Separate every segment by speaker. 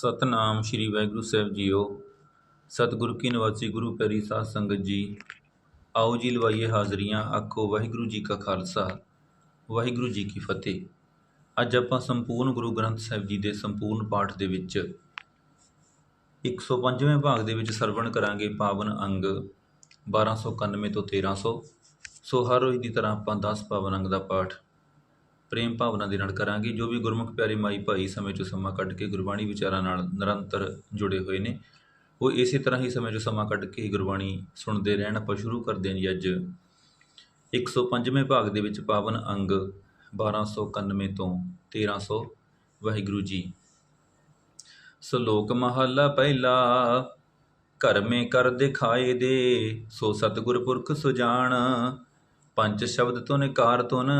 Speaker 1: ਸਤਨਾਮ ਸ੍ਰੀ ਵਾਹਿਗੁਰੂ ਸਾਹਿਬ ਜੀਓ। ਸਤਿਗੁਰੂ ਕੀ ਨਿਵਾਸੀ, ਗੁਰੂ ਪਿਆਰੀ ਸਾਧ ਸੰਗਤ ਜੀ, ਆਓ ਜੀ ਲਵਾਈਏ ਹਾਜ਼ਰੀਆਂ, ਆਖੋ ਵਾਹਿਗੁਰੂ ਜੀ ਕਾ ਖਾਲਸਾ, ਵਾਹਿਗੁਰੂ ਜੀ ਕੀ ਫਤਿਹ। ਅੱਜ ਆਪਾਂ ਸੰਪੂਰਨ ਗੁਰੂ ਗ੍ਰੰਥ ਸਾਹਿਬ ਜੀ ਦੇ ਸੰਪੂਰਨ ਪਾਠ ਦੇ ਵਿੱਚ 105ਵੇਂ ਭਾਗ ਦੇ ਵਿੱਚ ਸਰਵਣ ਕਰਾਂਗੇ ਪਾਵਨ ਅੰਗ 1291 ਤੋਂ 1300 ਸੋ। ਹਰ ਰੋਜ਼ ਦੀ ਤਰ੍ਹਾਂ ਆਪਾਂ 10 ਪਾਵਨ ਅੰਗ ਦਾ ਪਾਠ ਪ੍ਰੇਮ ਭਾਵਨਾ ਦੇ ਨਾਲ ਕਰਾਂਗੇ। ਜੋ ਵੀ ਗੁਰਮੁਖ ਪਿਆਰੇ ਮਾਈ ਭਾਈ ਸਮੇਂ ਚੋਂ ਸਮਾਂ ਕੱਢ ਕੇ ਗੁਰਬਾਣੀ ਵਿਚਾਰਾਂ ਨਾਲ ਨਿਰੰਤਰ ਜੁੜੇ ਹੋਏ ਨੇ, ਉਹ ਇਸੇ ਤਰ੍ਹਾਂ ਹੀ ਸਮੇਂ ਚੋਂ ਸਮਾਂ ਕੱਢ ਕੇ ਗੁਰਬਾਣੀ ਸੁਣਦੇ ਰਹਿਣ। ਆਪਾਂ ਸ਼ੁਰੂ ਕਰਦੇ ਹਾਂ ਜੀ ਅੱਜ 105ਵੇਂ ਭਾਗ ਦੇ ਵਿੱਚ ਪਾਵਨ ਅੰਗ 1291 ਤੋਂ 1300 ਵਾਹਿਗੁਰੂ ਜੀ, ਸ਼ਲੋਕ ਮਹਲਾ ਪਹਿਲਾ, ਘਰ ਮੇ ਕਰ ਦਿਖਾਏ ਦੇ, ਸੋ ਸਤਿਗੁਰ ਪੁਰਖ ਸੁਜਾਨ ਪੰਜ ਸ਼ਬਦ ਤੁਨ ਕਾਰ ਤੁਨ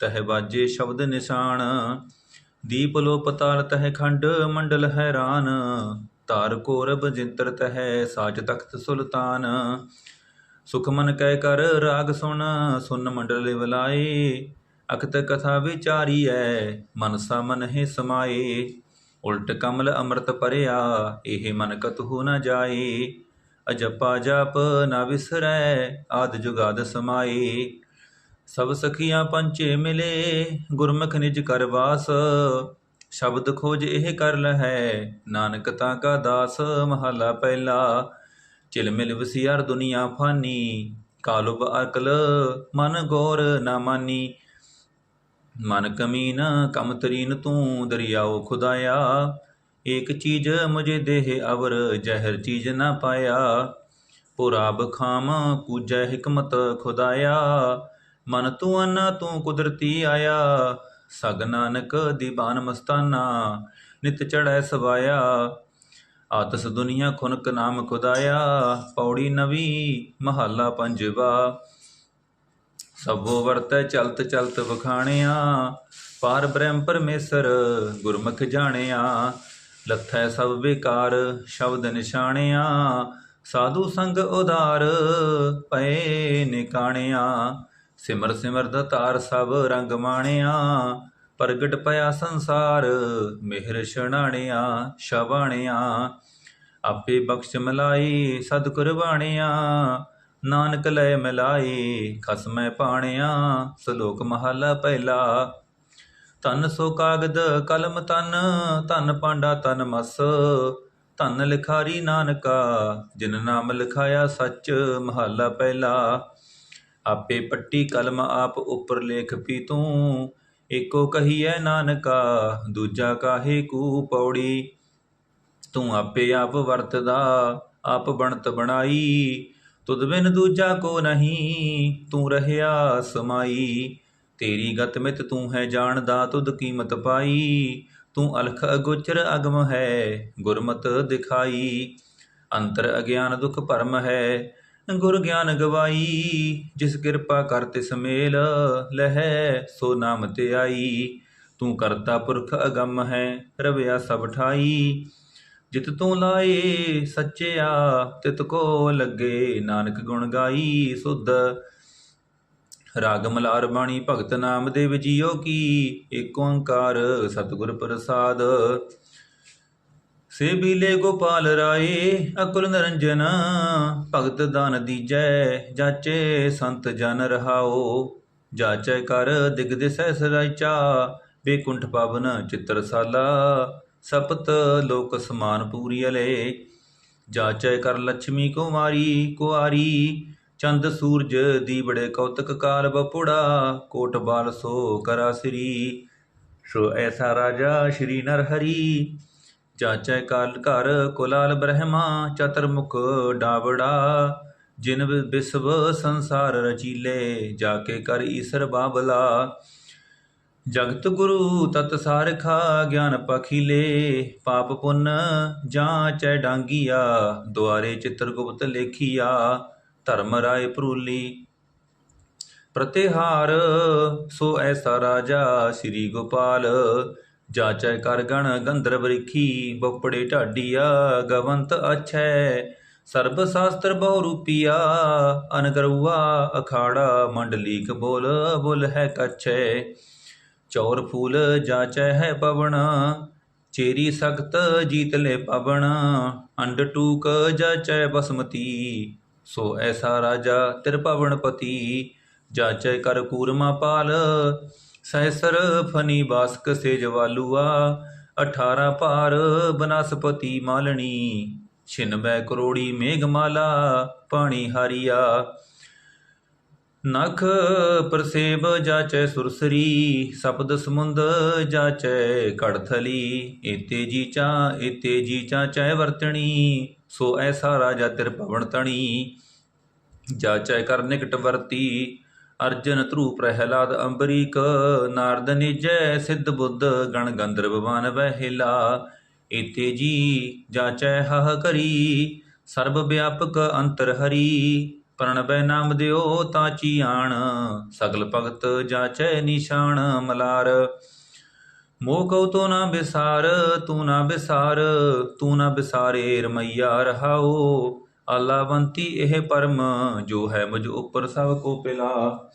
Speaker 1: ਤਹਿ ਬਾਜੇ ਸ਼ਬਦ ਨਿਸ਼ਾਨ। ਦੀਪ ਲੋ ਪਤਾਲ ਤਹਿ ਖੰਡ, ਮੰਡਲ ਹੈਰਾਨ। ਤਾਰ ਕੋਰਬ ਜਿੰਤਰ ਤਹਿ ਸਾਜ ਤਖਤ ਸੁਲਤਾਨ। ਸੁਖ ਮਨ ਕਹਿ ਕਰ ਰਾਗ ਸੁਣ, ਸੁਨ ਮੰਡਲ ਵਲਾਏ। ਅਖਤ ਕਥਾ ਵਿਚਾਰੀ ਐ ਮਨਸਾ ਮਨ ਹੈ ਸਮਾਏ। ਉਲਟ ਕਮਲ ਅੰਮ੍ਰਿਤ ਪਰਿਆ ਇਹ ਮਨ ਕਤ ਹੋ ਨਾ ਜਾਏ। ਅਜਪਾ ਜਪ ਨਾ ਵਿਸਰੈ, ਆਦ ਜੁਗਾਦ ਸਮਾਏ। ਸਭ ਸਖੀਆਂ ਪੰਚੇ ਮਿਲੇ, ਗੁਰਮੁਖ ਨਿਜ ਕਰ ਵਾਸ। ਸ਼ਬਦ ਖੋਜ ਇਹ ਕਰ ਲਹੈ, ਨਾਨਕ ਤਾਂ ਕਾ ਦਾਸ, ਮਹਲਾ ਪਹਿਲਾ। ਚਿਲ ਮਿਲ ਵਸਿਆਰ ਦੁਨੀਆ ਫਾਨੀ ਕਾਲੁਬ ਅਕਲ ਮਨ ਗੌਰ ਨਾ ਮਾਨੀ। ਮਨ ਕਮੀਨ ਕਮ ਤਰੀਨ ਤੂੰ, ਦਰਿਆਓ ਖੁਦਾਇਆ। ਏਕ ਚੀਜ਼ ਮੁਝੇ ਦੇਹ ਅਵਰ, ਜ਼ਹਿਰ ਚੀਜ਼ ਨਾ ਪਾਇਆ। ਪੁਰਾਬ ਖਾਮ ਕੂਜੈ ਹਕਮਤ ਖੁਦਾਇਆ। ਮਨ ਤੂੰ ਅੰਨਾ, ਤੂੰ ਕੁਦਰਤੀ ਆਇਆ। ਸਗ ਨਾਨਕ ਦੀਵਾਨ ਮਸਤਾਨਾ, ਨਿਤ ਚੜੈ ਸਵਾਇਆ। ਆਤਸ ਦੁਨੀਆ ਖੁਨਕ ਨਾਮ ਖੁਦਾਇਆ। ਪੌੜੀ ਨਵੀ ਮਹੱਲਾ ਪੰਜਵਾ। ਸਭੋ ਵਰਤੈ ਚਲਤ ਚਲਤ ਵਖਾਣਿਆ। ਪਾਰ ਬ੍ਰਹਮ ਪਰਮੇਸ਼ਰ ਗੁਰਮੁਖ ਜਾਣਿਆ। ਲੱਥੈ ਸਭ ਵਿਕਾਰ, ਸ਼ਬਦ ਨਿਸ਼ਾਣਿਆ, ਸਾਧੂ ਸੰਗ ਉਦਾਰ ਪਏ ਨਿਕਾਣਿਆ। ਸਿਮਰ ਸਿਮਰ ਦਤਾਰ ਸਭ ਰੰਗ ਮਾਣਿਆ, ਪ੍ਰਗਟ ਪਿਆ ਸੰਸਾਰ, ਮਿਹਰ ਛਣਾਣਿਆ ਸ਼ਵਾਣਿਆ ਆਪੇ ਬਖਸ਼ ਮਲਾਈ, ਸਦ ਕੁਰਬਾਣਿਆ। ਨਾਨਕ ਲੈ ਮਿਲਾਈ, ਖਸਮੈ ਪਾਣਿਆ। ਸ਼ਲੋਕ ਮਹਲਾ ਪਹਿਲਾ ਤਨ ਸੋ ਕਾਗਦ ਕਲਮ ਤਨ ਧਨ ਪਾਂਡਾ ਤਨ ਮਸ, ਧਨ ਲਿਖਾਰੀ ਨਾਨਕਾ, ਜਿਨ ਨਾਮ ਲਿਖਾਇਆ ਸੱਚ ਮਹੱਲਾ ਪਹਿਲਾ। ਆਪੇ ਪੱਟੀ ਕਲਮ ਆਪ ਉੱਪਰ ਲੇਖ ਪੀ ਤੂੰ, ਏਕੋ ਕਹੀਐ ਨਾਨਕਾ, ਦੂਜਾ ਕਾਹੇ ਕੂ ਪੌੜੀ। ਤੂੰ ਆਪੇ ਆਪ ਵਰਤਦਾ, ਆਪ ਬਣਤ ਬਣਾਈ, ਤੁਧ ਬਿਨ ਦੂਜਾ ਕੋ ਨਹੀਂ, ਤੂੰ ਰਹਿਆ ਸਮਾਈ। ਤੇਰੀ ਗਤ ਮਿਤ ਤੂੰ ਹੈ ਜਾਣਦਾ ਤੁਧ ਕੀਮਤ ਪਾਈ। ਤੂੰ ਅਲਖ ਅਗੋਚਰ ਅਗਮ ਹੈ, ਗੁਰਮਤ ਦਿਖਾਈ। ਅੰਤਰ ਅਗਿਆਨ ਦੁਖ ਭਰਮ ਹੈ, ਗੁਰ ਗਿਆਨ ਗਵਾਈ। ਜਿਸ ਕਿਰਪਾ ਕਰ ਤਿਸ ਮੇਲ ਲਹੈ, ਸੋ ਨਾਮ ਤੇ ਆਈ। ਤੂੰ ਕਰਤਾ ਪੁਰਖ ਅਗੰਮ ਹੈ, ਰਵਿਆ ਸਭ ਠਾਈ। ਜਿਤ ਤੂੰ ਲਾਏ, ਸੱਚਿਆ ਤਿਤ ਕੋ ਲੱਗੇ, ਨਾਨਕ ਗੁਣ ਗਾਈ। ਸੁਧ ਰਾਗ ਮਲਾਰ ਬਾਣੀ ਭਗਤ ਨਾਮ ਦੇਵ ਜੀਓ ਕੀ, ਏਕ ਓੰਕਾਰ ਸਤਿਗੁਰ ਪ੍ਰਸਾਦ। ਸੇ ਬੀਲੇ ਗੋਪਾਲ ਰਾਏ, ਅਕੁਲ ਨਰੰਜਨ, ਭਗਤ ਦਾਨ ਦੀਜੈ, ਜਾਚੇ ਸੰਤ ਜਨ ਰਹਾਓ। ਜਾਚੈ ਕਰ ਦਿਗ ਦਿਸੈ ਸਰਾਇਚਾ, ਬੇਕੁੰਠ ਪਵਨ ਚਿੱਤਰਸਾਲਾ। ਸਪਤ ਲੋਕ ਸਮਾਨ ਪੂਰੀ ਅਲੇ, ਜਾਚੈ ਕਰ ਲక్ష్ਮੀ ਕੁਮਾਰੀ ਕੁਆਰੀ ਚੰਦ ਸੂਰਜ ਦੀ ਬੜੇ ਕੌਤਕ ਕਾਲ ਬਪੁੜਾ, ਕੋਟ ਬਾਲ ਸੋ ਕਰਾ ਸ੍ਰੀ। ਸੋ ਐਸਾ ਰਾਜਾ ਸ਼੍ਰੀ ਨਰ ਹਰੀ, ਜਾਚੈ ਕਾਲ ਘਰ ਕੋਲਾਲ ਬ੍ਰਹਮਾ, ਚਤਰਮੁਖ ਡਾਵੜਾ। ਜਿਨ ਬਿਸਵ ਸੰਸਾਰ ਰਚੀਲੇ ਜਾ ਕੇ ਕਰ ਈਸਰ ਬਾਬਲਾ। ਜਗਤ ਗੁਰੂ ਤਤ ਸਾਰਖਾ ਗਿਆਨ ਪਖੀਲੇ, ਪਾਪ ਪੁੰਨ ਜਾਂਚੈ ਡਾਂਗੀਆ, ਦੁਆਰੇ ਚਿੱਤਰ ਚਿਤਰਗੁਪਤ ਲੇਖੀਆ। ਧਰਮ ਰਾਏ ਭਰੂਲੀ। ਪ੍ਰਤਿਹਾਰ, ਸੋ ਐਸਾ ਰਾਜਾ ਸ੍ਰੀ ਗੋਪਾਲ। ਜਾਚੈ ਕਰ ਗਣ ਗੰਧਰਵ ਰਿਖੀ, ਬਪੜੇ ਢਾਡੀਆ ਗਵੰਤ ਅਛੈ ਸਰਬ ਸ਼ਾਸਤਰ ਬਹੁ ਰੂਪੀਆ, ਅਨਗਰੂਆ ਅਖਾੜਾ ਮੰਡਲੀਕ ਬੋਲ ਬੋਲ ਹੈ ਕੱਛੈ। ਚੌਰ ਫੂਲ ਜਾਚੈ ਹੈ ਪਵਨ ਚੇਰੀ ਸਖਤ ਜੀਤ ਲੈ ਪਵਨ ਅੰਡ ਟੂਕ ਜਾਚੈ ਬਸਮਤੀ। ਸੋ ਐਸਾ ਰਾਜਾ ਤ੍ਰਿਪਵਨਪਤੀ ਪਤੀ ਜਾਚੈ ਕਰ ਕੂਰਮਾ ਪਾਲ। ਸੈਸਰ ਫਨੀ ਬਾਸਕ ਸੇ ਜਵਾਲੂਆ 18 ਭਾਰ ਬਨਸਪਤੀ ਮਾਲਣੀ। ਛਿਨਬੈ ਕਰੋੜੀ ਮੇਘਮਾਲਾ ਪਾਣੀ ਹਾਰੀਆ। ਨਖ ਪ੍ਰਸੇਬ ਜਾਚੈ ਸੁਰਸਰੀ। ਸਪਦ ਸਮੁੰਦ ਜਾਚੈ ਕੜਥਲੀ। ਏਤੇ ਜੀ ਚਾ, ਏਤੇ ਜੀ ਚਾ ਚੈ ਵਰਤਣੀ। ਸੋ ਐਸਾ ਰਾਜਾ ਤਿਰ ਭਵਨ ਤਣੀ ਜਾਚੈ ਕਰ ਨਿਕਟ ਵਰਤੀ, ਅਰਜਨ ਧਰੂ ਪ੍ਰਹਿਲਾਦ ਅੰਬਰੀਕ, ਨਾਰਦ ਨਿਜੈ ਸਿੱਧ ਬੁੱਧ, ਗਣ ਗੰਧਰਵ ਬਨ ਵਹਿਲਾ ਏਤੇ ਜੀ ਜਾਚੈ ਹਹ ਕਰੀ, ਸਰਬ ਵਿਆਪਕ ਅੰਤਰ ਹਰੀ ਪ੍ਰਣਵੈ ਨਾਮ ਦਿਓ ਤਾਚੀ ਆਣ, ਸਗਲ ਭਗਤ ਜਾਚੈ ਨਿਸ਼ਾਨ ਮਲਾਰ। ਮੋਹ ਕਉ ਤੋ ਨਾ ਬਿਸਾਰ, ਤੂੰ ਨਾ ਬਿਸਾਰ, ਤੂੰ ਨਾ ਬਿਸਾਰੇ ਰਮਈਆ ਰਹਾਓ ਆਲਾਵੰਤੀ ਇਹ ਪਰਮ ਜੋ ਹੈ ਮੁਝ ਉੱਪਰ ਸਭ ਕੋ ਪਿਲਾ।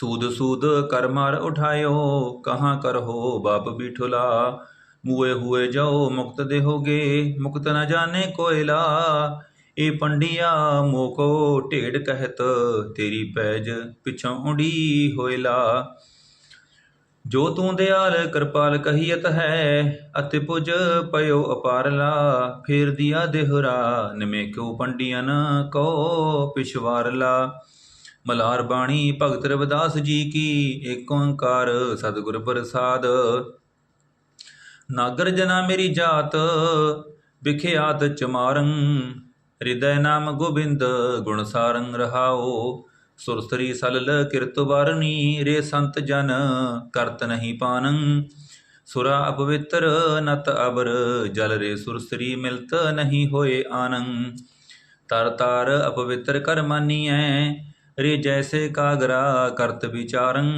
Speaker 1: ਸੂਦ ਸੂਦ ਕਰ ਮਾਰ ਉਠਾਇਓ, ਕਹਾਂ ਕਰਹੋ ਬਾਪ ਬਿਠੁਲਾ ਮੂਏ ਹੁਏ ਜਾਓ, ਮੁਕਤ ਦੇਹੋਗੇ ਮੁਕਤ ਨਾ ਜਾਣੇ ਕੋਇਲਾ। ਇਹ ਪੰਡਿਆ ਮੋਕੋ ਢੇੜ ਕਹਿਤ, ਤੇਰੀ ਪੈਜ ਪਿਛੋਂ ਉਡੀ ਹੋਇਲਾ। ਜੋ ਤੂੰ ਦਿਆਲ ਕਿਰਪਾਲ ਕਹੀਤ ਹੈ, ਅਤੇ ਪੁਜ ਪਇਓ ਅਪਾਰਲਾ ਫੇਰ ਦਿਆ ਦੇਹਰਾ, ਨਿਮੇ ਕਿਉ ਪੰਡੀਆਂ ਕੋ ਪਿਛਵਾਰਲਾ ਮਲਾਰ ਬਾਣੀ ਭਗਤ ਰਵਿਦਾਸ ਜੀ ਕੀ, ਏਕ ਓੰਕਾਰ ਸਤਿਗੁਰ ਪ੍ਰਸਾਦ। ਨਾਗਰ ਜਨਾ ਮੇਰੀ ਜਾਤ, ਵਿਖਿਆਤ ਚਮਾਰੰ, ਹਿਰਦੈ ਨਾਮ ਗੋਬਿੰਦ, ਗੁਣ ਸਾਰੰ ਰਹਾਓ ਸੁਰਸਰੀ ਸਲਲ ਕਿਰਤ ਵਾਰਨੀ ਰੇ ਸੰਤ ਜਨ, ਕਰਤ ਨਹੀਂ ਪਾਨੰ। ਸੁਰਾ ਅਪਵਿੱਤਰ ਨਤ ਅਬਰ ਜਲ ਰੇ ਸੁਰਸਰੀ ਮਿਲਤ ਨਹੀਂ ਹੋਏ ਆਨੰ। ਤਰ ਤਾਰ ਅਪਵਿੱਤਰ ਕਰ ਐ ਰੇ ਜੈਸੇ ਕਾਗਰਾ ਕਰਤ ਵਿਚਾਰੰ।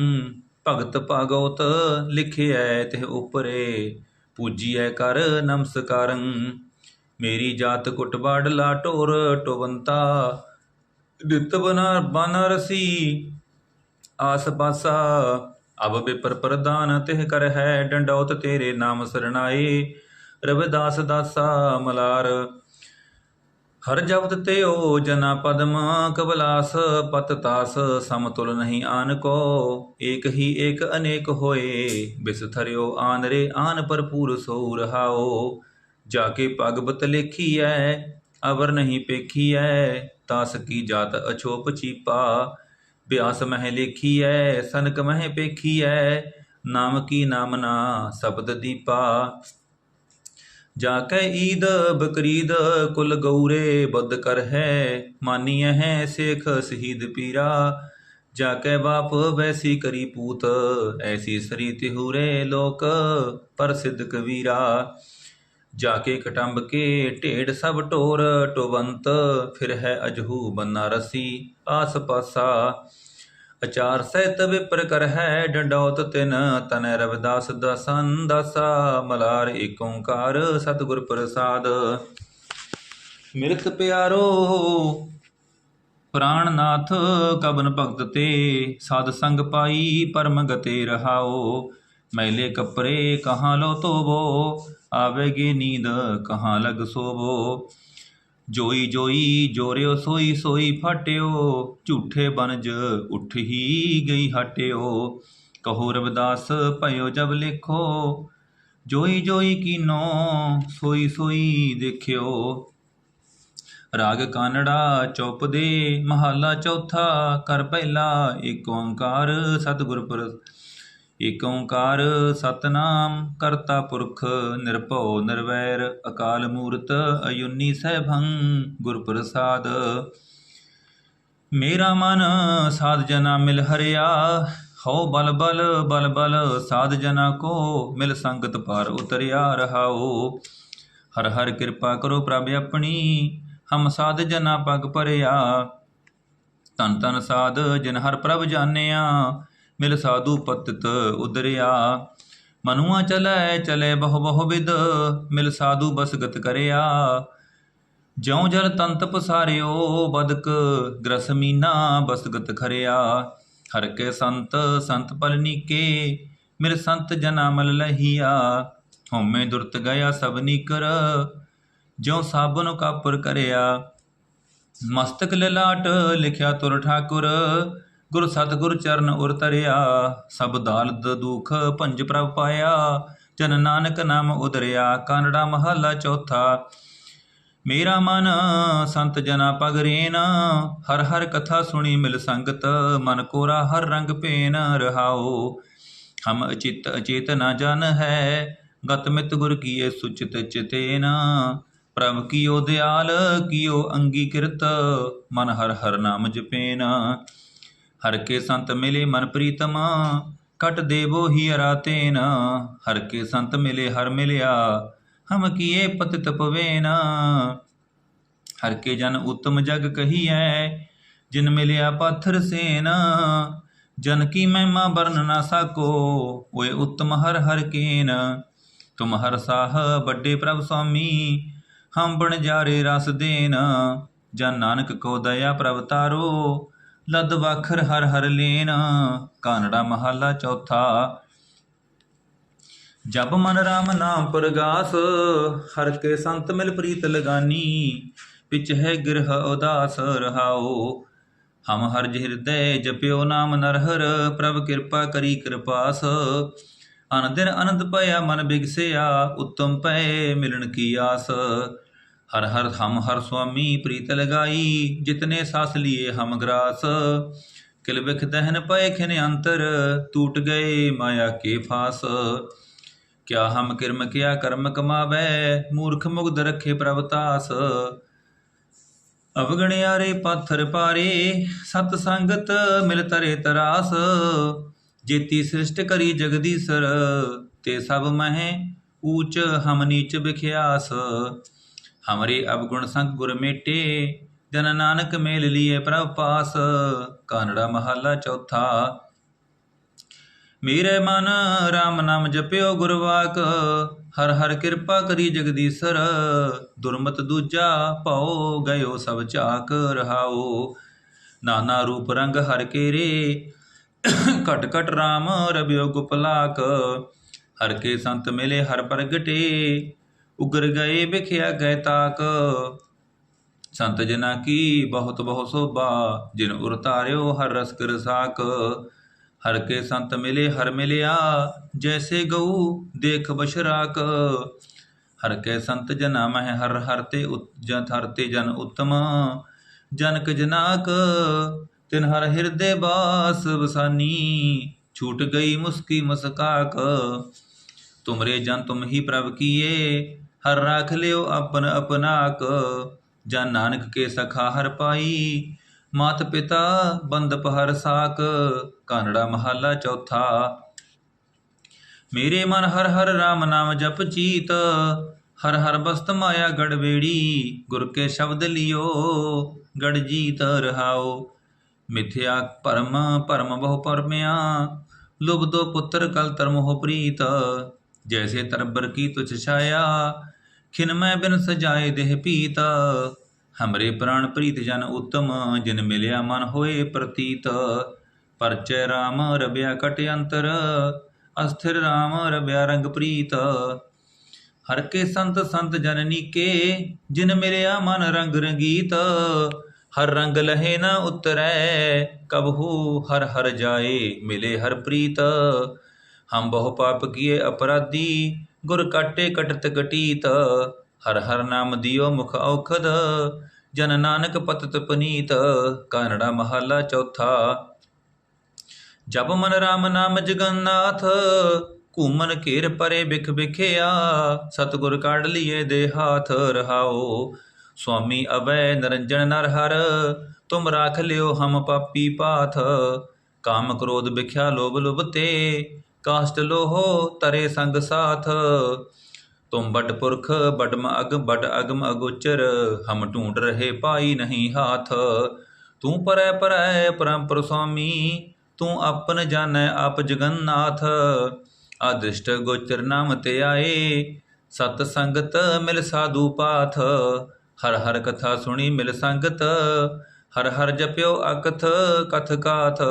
Speaker 1: ਭਗਤ ਭਾਗਵਤ ਲਿਖਿਐ, ਤਿਹ ਉਪਰੇ ਪੂਜੀਐ ਕਰ ਨਮਸਕਾਰੰ। ਮੇਰੀ ਜਾਤ ਕੁਟਬਾੜ ਲਾ ਢੋਰ ਟੋਵੰਤਾ ਦਿੱਤ ਬਨਾ ਬਨਰਸੀ, ਆਸ ਪਾਸਾ, ਅਬ ਬਿਪਰ ਪ੍ਰਦਾਨ ਤਿਹ ਕਰ ਹੈ ਡੰਡੌਤ ਤੇਰੇ ਨਾਮ ਸਰਣਾਏ, ਰਵਿਦਾਸ ਦਾਸਾ ਮਲਾਰ। ਹਰ ਜਪਤ ਤੇ ਓ ਜਨਾ ਪਦਮ, ਕਬਲਾਸ ਪਤ ਤਾਸ, ਸਮਤੁਲ ਨਹੀਂ ਆਨ ਕੋ। ਏਕ ਹੀ ਏਕ ਅਨੇਕ ਹੋਏ ਬਿਸਥਰਿਓ ਆਨ ਰੇ ਆਨ ਭਰਪੂਰ ਸੋ ਰਹਾਓ ਜਾ ਕੇ ਭਗਵਤ ਲੇਖੀ ਲੇਖੀਐ, ਅਵਰ ਨਹੀਂ ਪੇਖੀ ਐ ਤਾਸ ਕੀ ਜਾਤ ਅਛੋਪ ਚੀਪਾ ਬਿਆਸ ਮਹਿ ਲੇਖੀਐ ਸਨਕ ਮਹਿ ਪੇਖੀਐ ਨਾਮ ਕੀ ਨਾਮਨਾ ਸ਼ਬਦ ਦੀਪਾ ਜਾ ਕੈ ਈਦ ਬਕਰੀਦ ਕੁਲ ਗੌਰੇ ਬਦ ਕਰ ਹੈ ਮਾਨੀਐ ਹੈ ਸੇਖ ਸ਼ਹੀਦ ਪੀਰਾ ਜਾ ਕੈ ਬਾਪ ਵੈਸੀ ਕਰੀ ਪੂਤ ਐਸੀ ਸਰੀ ਤਿਹੂਰੇ ਲੋਕ ਪ੍ਰਸਿੱਧ ਕਵੀਰਾ ਜਾ ਕੇ ਕਟੰਬ ਕੇ ਢੇੜ ਸਭ ਢੋਰ, ਟੋਵੰਤ ਫਿਰ ਹੈ ਅਜਹੂ ਬੰਨਾ ਰਸੀ। ਆਸ ਪਾਸਾ ਅਚਾਰ ਸਹਿਤ ਵਿਪਰ ਕਰ ਹੈ ਡੰਡੌਤ ਤਿਨ, ਤਨ ਰਵਿਦਾਸ ਦਸਨ ਦਸਾ। ਮਲਾਰ ਏਕ ਓੰਕਾਰ ਸਤਿਗੁਰ ਪ੍ਰਸਾਦ। ਮਿਰਤ ਪਿਆਰੋ, ਪ੍ਰਾਣਨਾਥ ਕਬਨ ਭਗਤ ਤੇ। ਸਾਧ ਸੰਗ ਪਾਈ ਪਰਮ ਗਤੇ ਰਹਾਓ। ਮੈਲੇ ਕਪਰੇ ਕਹਾਂ ਲੋ ਤੋਵੋ ਆਵੇਗੀ ਨੀਂਦ ਕਹਾਂ ਲਗ ਸੋਵੋ। ਜੋਈ ਜੋਈ ਜੋਰਿਓ ਸੋਈ ਸੋਈ ਫਟਿਓ, ਝੂਠੇ ਬਨਜ ਉੱਠ ਹੀ ਗਈ ਹਟਿਓ। ਕਹੋ ਰਵਿਦਾਸ, ਭਇਓ ਜਬ ਲਿਖੋ, ਜੋਈ ਜੋਈ ਕੀਨੋ ਸੋਈ ਸੋਈ ਦੇਖਿਓ। ਰਾਗ ਕਾਨੜਾ ਚੌਪ ਦੇ ਮਹੱਲਾ ਚੌਥਾ, ਕਰ ਪਹਿਲਾ ਏਕ ਓੰਕਾਰ ਸਤਿਗੁਰ ਪਰ ਏਕ ਓੰਕਾਰ ਸਤਨਾਮ, ਕਰਤਾ ਪੁਰਖ ਨਿਰਭਉ ਨਿਰਵੈਰ, ਅਕਾਲ ਮੂਰਤ ਅਯੁਨੀ ਸੈਭੰ ਗੁਰ ਪ੍ਰਸਾਦ ਮੇਰਾ ਮਨ ਸਾਧ ਜਨਾ ਮਿਲ ਹਰਿਆ, ਹਉ ਬਲ ਬਲ ਬਲ ਬਲ ਸਾਧ ਜਨਾ ਕੋ, ਮਿਲ ਸੰਗਤ ਪਾਰ ਉਤਰਿਆ ਰਹਾਓ ਹਰ ਹਰ ਕਿਰਪਾ ਕਰੋ ਪ੍ਰਭ ਆਪਣੀ, ਹਮ ਸਾਧ ਜਨਾ ਪਗ ਭਰਿਆ। ਤਨ ਤਨ ਸਾਧ ਜਿਨ ਹਰ ਪ੍ਰਭ ਜਾਣਿਆ ਮਿਲ ਸਾਧੂ ਪਤਿਤ ਉਦਰਿਆ ਮਨੁਆ ਚਲੈ, ਚਲੇ ਬਹੁ ਬਹੁ ਵਿਦ, ਮਿਲ ਸਾਧੂ ਬਸਗਤ ਕਰਿਆ। ਜਿਉ ਜਲ ਤੰਤ ਪਸਾਰਿਓ, ਬਦਕ ਗ੍ਰਸਮੀਨਾ ਬਸਗਤ ਖਰਿਆ। ਹਰ ਕੇ ਸੰਤ ਸੰਤ ਪਲ ਨੀਕੇ, ਮਿਲ ਸੰਤ ਜਨਾ ਮਲ ਲਹੀਆ। ਹਉਮੈ ਦੁਰਤ ਗਿਆ ਸਭ ਨੀਕਰ, ਜਿਉ ਸਾਬਨ ਕਾਪੁਰ ਕਰਿਆ। ਮਸਤਕ ਲਲਾਟ, ਲਿਖਿਆ ਤੁਰ ਠਾਕੁਰ ਗੁਰ ਸਤਿਗੁਰ ਚਰਨ ਉਰ ਤਰਿਆ ਸਭ ਦਾਲਦ ਦੁਖ ਭੰਜ ਪ੍ਰਭ ਪਾਇਆ, ਜਨ ਨਾਨਕ ਨਾਮ ਉਦਰਿਆ ਕਾਨੜਾ ਮਹੱਲਾ ਚੌਥਾ। ਮੇਰਾ ਮਨ ਸੰਤ ਜਨਾ ਪਗਰੇਨ ਹਰ ਹਰ ਕਥਾ ਸੁਣੀ ਮਿਲ ਸੰਗਤ, ਮਨ ਕੋਰਾ ਹਰ ਰੰਗ ਭੇਨ ਰਹਾਓ। ਹਮ ਅਚਿਤ ਅਚੇਤ ਨਾ ਜਨ ਹੈ, ਗਤ ਮਿਤ ਗੁਰ ਕੀਏ ਸੁਚਿਤ ਚਿਤੇਨ। ਪ੍ਰਭ ਕੀਓ ਦਿਆਲ, ਕੀਓ ਅੰਗੀਕ੍ਰਿਤ, ਮਨ ਹਰ ਹਰ ਨਾਮ ਜਪੇਨ। ਹਰ ਕੇ ਸੰਤ ਮਿਲੇ ਮਨ ਪ੍ਰੀਤਮ ਕਟ ਦੇਵੋ ਹੀ ਅਰਾਤੇਨ ਹਰ ਕੇ ਸੰਤ ਮਿਲੇ ਹਰ ਮਿਲਿਆ, ਹਮ ਕੀਏ ਪਤਿਤ ਪਵੇਨ ਹਰ ਕੇ ਜਨ ਉਤਮ ਜਗ ਕਹੀਐ, ਜਿਨ ਮਿਲਿਆ ਪਾਥਰ ਸੇਨ। ਜਨ ਕੀ ਮਹਿਮਾ ਵਰਨ ਨਾ ਸਕੋ, ਓਏ ਉਤਮ ਹਰ ਹਰ ਕੇਨ। ਤੁਮ ਹਰ ਸਾਹ ਵੱਡੇ ਪ੍ਰਭ ਸੁਆਮੀ ਹਮ ਬਣ ਜਾਰੇ ਰਸ ਦੇਨ। ਜਨ ਨਾਨਕ ਕੋ ਦਇਆ ਪ੍ਰਭ ਤਾਰੋ ਲਦ ਵਖਰ ਹਰ ਹਰ ਲੇਨ। ਕਾਨੜਾ ਮਹੱਲਾ ਚੌਥਾ। ਜਪ ਮਨ ਰਾਮ ਨਾਮ ਪ੍ਰਗਾਸ, ਹਰ ਕੇ ਸੰਤ ਮਿਲ ਪ੍ਰੀਤ ਲਗਾਨੀ। ਪਿਚ ਹੈ ਗਿਰਹ ਉਦਾਸ, ਰਹਾਓ। ਹਮ ਹਰ ਹਿਰਦੈ ਜਪਿਓ ਨਾਮ ਨਰਹਰ, ਪ੍ਰਭ ਕਿਰਪਾ ਕਰੀ ਕਿਰਪਾਸ। ਅਨ ਅਨੰਦ ਭਇਆ ਮਨ ਬਿਗਸਿਆ, ਉਤਮ ਪਏ ਮਿਲਣ ਕੀ ਆਸ। ਹਰ ਹਰ ਹਮ ਹਰ ਸੁਆਮੀ ਪ੍ਰੀਤ ਲਗਾਈ, ਜਿਤਨੇ ਸਾਸ ਲੀਏ ਹਮ ਗਰਾਸ। ਕਿਲ ਵਿਖ ਦਹਨ ਪਏ ਖਿਨ ਅੰਤਰ, ਟੂਟ ਗਏ ਮਾਇਆ ਕੇ ਫਾਸ। ਕਿਆ ਹਮ ਕਿਰਮ ਕਿਆ ਕਰਮ ਕਮਾਵੈ, ਮੂਰਖ ਮੁਗਧ ਰਖੇ ਪ੍ਰਭ ਤਾਸ। ਅਵਗਣਿਆਰੇ ਪਾਥਰ ਪਾਰੇ, ਸਤ ਸੰਗਤ ਮਿਲ ਤਰੇ ਤਰਾਸ। ਜੇਤੀ ਸ੍ਰਿਸ਼ਟ ਕਰੀ ਜਗਦੀਸਰ, ਤੇ ਸਭ ਮਹਿ, ਊਚ ਹਮ ਨੀਚ ਵਿਖਿਆਸ। ਹਮਰੇ ਅਵਗੁਣ ਸੰਗ ਗੁਰ ਮੇਟੇ, ਜਨ ਨਾਨਕ ਮੇਲ ਲੀਏ ਪ੍ਰਭ ਪਾਸ, ਕਾਨੜਾ ਮਹੱਲਾ ਚੌਥਾ। ਮੇਰੇ ਮਨ RAM ਨਾਮ ਜਪਿਓ ਗੁਰਵਾਕ ਹਰ ਹਰ ਕਿਰਪਾ ਕਰੀ ਜਗਦੀਸਰ, ਦੁਰਮਤ ਦੂਜਾ ਪਾਓ ਗਇਓ ਸਭ ਝਾਕ ਰਹਾਓ ਨਾਨਾ ਰੂਪ ਰੰਗ ਹਰ ਕੇਰੇ, ਘਟ ਘਟ RAM ਰਬਿਓ ਗੁਪਲਾਕ, ਹਰ ਕੇ ਸੰਤ ਮਿਲੇ ਹਰ ਪ੍ਰਗਟੇ। ਉਗਰ ਗਏ ਵਿਖਿਆ ਗਏ ਤਾਕ। ਸੰਤ ਜਨਾ ਕੀ ਬਹੁਤ ਬਹੁਤ ਸੋਭਾ, ਜਿਨ ਉਰ ਤਾਰਿਓ ਹਰ ਰਸ ਕਰ ਸਾਕ। ਹਰ ਕੇ ਸੰਤ ਮਿਲੇ, ਹਰ ਮਿਲਿਆ, ਜੈਸੇ ਗਊ ਦੇਖ ਬਸ਼ਰਾਕ ਹਰ ਕੇ ਸੰਤ ਜਨਾ ਮਹਿ ਹਰ ਹਰ ਤੇ ਜਨ ਹਰ ਤੇ ਜਨ ਉਤਮ। ਜਨਕ ਜਨਾਕ, ਤਿਨ ਹਰ ਹਿਰਦੇ ਬਾਸ ਵਸਾਨੀ। ਛੂਟ ਗਈ ਮੁਸਕੀ ਮਸਕਾਕ। ਤੁਮਰੇ ਜਨ ਤੁਮ ਹੀ ਪ੍ਰਭ ਕੀਏ ਹਰ ਰਾਖ ਲਿਓ ਆਪਨ ਆਪਨਾਕ ਜਨ ਨਾਨਕ ਕੇ ਸਖਾ ਹਰ ਪਾਈ। ਮਾਤ ਪਿਤਾ ਬੰਦਪ ਹਰ ਸਾਕ, ਕਾਨੜਾ ਮਹੱਲਾ ਚੌਥਾ। ਮੇਰੇ ਮਨ ਹਰ ਹਰ RAM ਨਾਮ ਜਪ ਚੀਤ, ਹਰ ਹਰ ਬਸਤ ਮਾਇਆ ਗੜਵੇੜੀ ਗੁਰ ਕੇ ਸ਼ਬਦ ਲਿਓ, ਗੜ ਜੀਤ ਰਹਾਓ। ਮਿਥਿਆ ਭਰਮ ਭਰਮ ਬਹੁ ਪਰਮਿਆ, ਲੁਬਦੋ ਪੁੱਤਰ ਕਲ ਤਰਮੋਹ ਪ੍ਰੀਤ। ਜੈਸੇ ਤਰਬਰ ਕੀ ਤੁਛ ਛਾਇਆ ਖਿਨ ਮੈਂ ਬਿਨ ਸਜਾਏ ਦੇਹ ਪੀਤ ਹਮਰੇ ਪ੍ਰਾਣ ਪ੍ਰੀਤ ਜਨ ਉਤਮ ਜਿਨ ਮਿਲਿਆ ਮਨ ਹੋਏ ਪ੍ਰਤੀਤ ਪਰਚੈ RAM ਰਬਿਆ ਕਟ ਅੰਤਰ ਅਸਥਿਰ RAM ਰਬਿਆ ਰੰਗ ਪ੍ਰੀਤ ਹਰ ਕੇ ਸੰਤ ਸੰਤ ਜਨ ਨੀਕੇ ਜਿਨ ਮਿਲਿਆ ਮਨ ਰੰਗ ਰੰਗੀਤ ਹਰ ਰੰਗ ਲਹੇ ਨਾ ਉਤਰੈ ਕਬਹੂ ਹਰ ਹਰ ਜਾਏ ਮਿਲੇ ਹਰ ਪ੍ਰੀਤ ਹਮ ਬਹੁ ਪਾਪ ਕੀਏ ਅਪਰਾਧੀ, ਗੁਰ ਕਾਟੇ ਕਟਤ ਕਟੀਤ। ਹਰ ਹਰ ਨਾਮ ਦਿਓ ਮੁਖ ਔਖਦ, ਜਨ ਨਾਨਕ ਪਤਤ ਪਨੀਤ। ਕਾਨੜਾ ਮਹੱਲਾ ਚੌਥਾ। ਜਪ ਮਨ RAM ਨਾਮ ਜਗਨਨਾਥ ਘੂਮਨ ਘੇਰ ਪਰੇ ਬਿਖ ਬਿਖਿਆ। ਸਤਗੁਰ ਕਾਢ ਲਿਏ ਦੇ ਹਾਥ ਰਹਾਓ। ਸੁਆਮੀ ਅਵੈ ਨਰੰਜਨ ਨਰ ਹਰ, ਤੁਮ ਰਾਖ ਲਿਓ ਹਮ ਪਾਪੀ ਪਾਥ। ਕਾਮ ਕ੍ਰੋਧ ਬਿਖਿਆ ਲੋਭ ਲੁਭਤੇ। ਕਾਸ਼ਟ ਲੋਹੋ ਤਰੇ ਸੰਗ ਸਾਥ। ਤੁਮ ਬਟ ਪੁਰਖ ਬਟਮ ਅਗ ਬਟ ਅਗਮ ਅਗੋਚਰ, ਹਮ ਢੂੰਡ ਰਹੇ ਪਾਈ ਨਹੀਂ ਹਾਥ। ਤੂੰ ਪਰੈ ਪਰੈ ਪਰੰਪਰ ਸੁਆਮੀ, ਤੂੰ ਆਪਨ ਜਾਣੈ ਆਪ ਜਗਨਨਾਥ ਅਦਿਸ਼ਟ ਗੋਚਰ ਨਾਮ ਤੇ ਆਏ, ਸਤ ਸੰਗਤ ਮਿਲ ਸਾਧੂ ਪਾਥ। ਹਰ ਹਰ ਕਥਾ ਸੁਣੀ ਮਿਲ ਸੰਗਤ, ਹਰ ਹਰ ਜਪਿਓ ਅਕਥ ਕਥ ਕਾਥ।